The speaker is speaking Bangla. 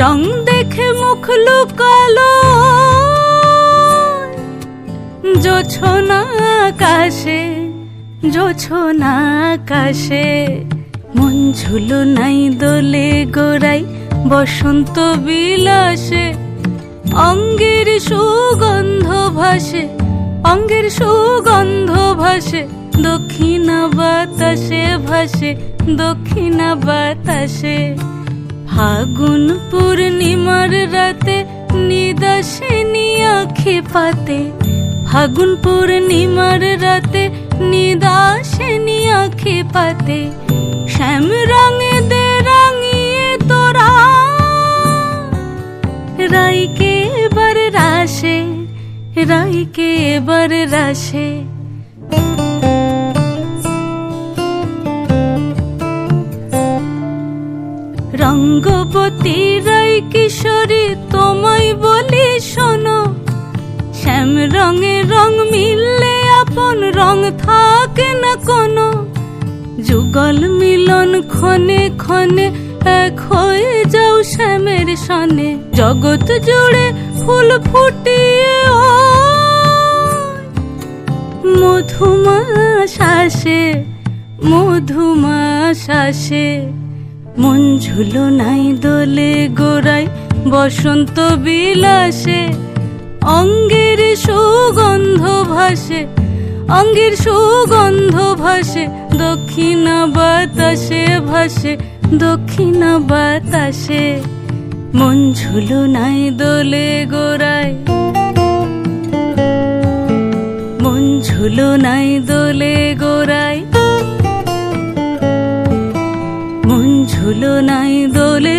রং দেখে মুখ লুকালো। জোছনা আকাশে জোছনা আকাশে। মন ঝুলো নাই দোলে গোড়াই বসন্ত বিলাসে। অঙ্গের সুগন্ধ ভাসে, অঙ্গের সুগন্ধ ভাসে। দক্ষিণা বাতাসে ভাসে, দক্ষিণা বাতাসে। ফাগুন পূর্ণিমার রাতে নিদাসিনী আখি পাতে। ফাগুন পূর্ণিমার রাতে নিদাসিনী আখি পাতে। শ্যাম রঙে দে রাঙিয়ে তোরা। রাইকে এবার রাশে, রাইকে এবার রাশে। রঙ্গবতী রাই কিশোরী, তোমায় বলি শোনো। শ্যাম রঙে রং মিললে আপন রং থাকে না কোনো। যুগল মিলন ক্ষণে ক্ষণে এক হয়ে যাও শ্যামের সনে। জগৎ জুড়ে ফুল ফুটিয়ে মধুমা শ্বাসে মধুমা শ্বাসে মন ঝুলো নাই দোলে গোড়াই বসন্ত বিলাসে। অঙ্গের সুগন্ধ ভাসে, অঙ্গের সুগন্ধ ভাসে, দক্ষিণা বাতাসে ভাসে, দক্ষিণা বাতাসে। মন ঝুলো নাই দোলে গোড়ায়। মন ঝুলো নাই দোলে গোড়ায়। ধুলো নাই দোলে